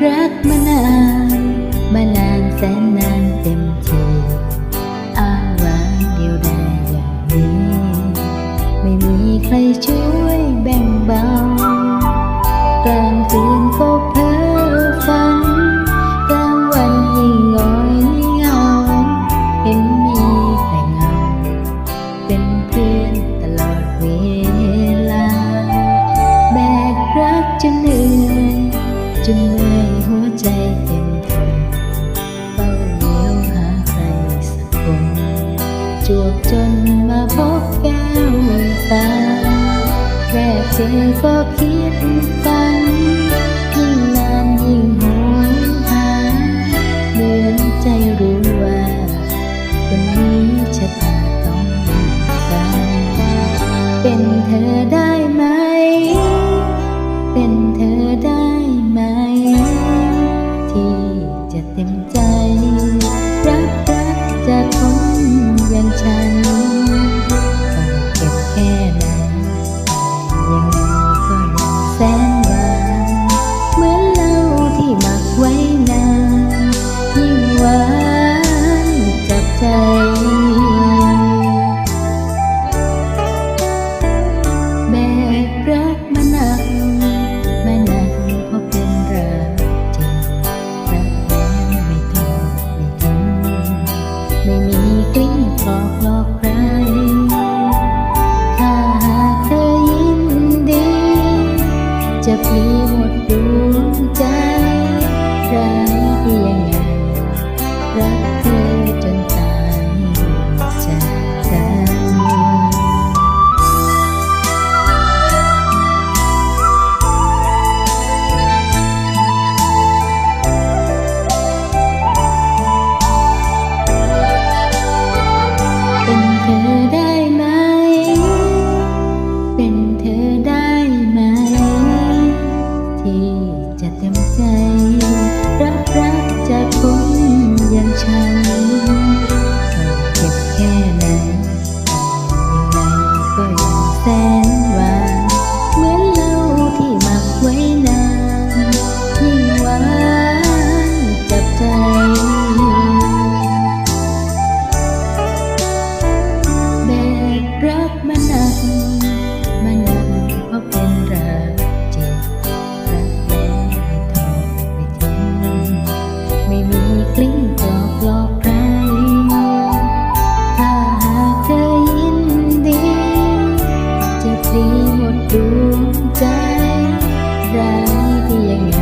กรักมานาน มานานแสนนานเต็มที จนเมื่อยหัวใจเต็มทนเฝ้าเลี้ยวหาใครสักคนจวบจนมาพบแก้วตาแรกเจอก็คิดฝันยิ่งนานยิ่งหวนหาเหมือนใจรู้ว่าวันนี้ชะตาต้องการเป็นเธอได้ไหม เป็นเธอได้ไหม เป็นเธอได้ไหม ที่จะเต็มใจ รับรักจากคนอย่างฉัน มันยังมาเป็นรัจ็รักแล้วไม่ต้องไปทิ้งไม่มีกลิ้งกรอบหใครถ้าหากเธอยินดีจะปลีหมดดวงใจรายที่ยังไง